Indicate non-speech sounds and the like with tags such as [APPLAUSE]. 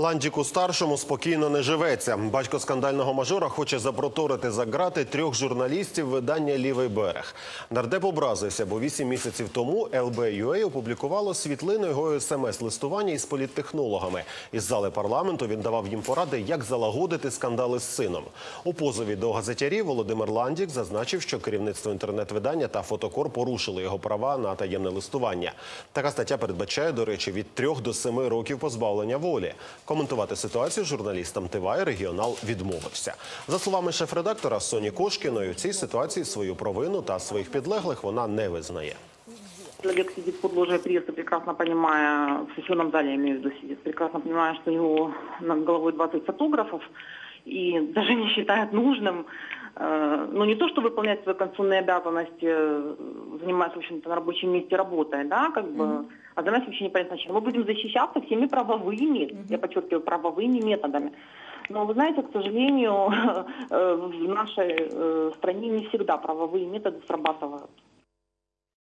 Ландіку старшому спокійно не живеться. Батько скандального мажора хоче запроторити за грати трьох журналістів видання Лівий берег. Нардеп образився, бо вісім місяців тому ЛБ.UA опублікувало світлину його смс-листування із політтехнологами. Із зали парламенту він давав їм поради, як залагодити скандали з сином. У позові до газетярів Володимир Ландік зазначив, що керівництво інтернет-видання та фотокор порушили його права на таємне листування. Така стаття передбачає, до речі, від трьох до семи років позбавлення волі. Коментувати ситуацію журналістам ТВА регіонал відмовився. За словами шеф-редактора Соні Кошкіної, у цій ситуації свою провину та своїх підлеглих вона не визнає. Олег сидит под ложей прессы, прекрасно понимая, в сессионном зале я имею в виду сидит, прекрасно понимая, что у него над головой 20 фотографов, и [LAUGHS] даже не считает нужным, э, ну не то, что выполнять свои конституционные обязанности, э, занимаясь, в общем-то, на рабочем месте работой, да, как бы, а занимаясь вообще непонятно чем. Мы будем защищаться всеми правовыми, я подчеркиваю, правовыми методами. Но вы знаете, к сожалению, [LAUGHS] э, в нашей э, стране не всегда правовые методы срабатывают.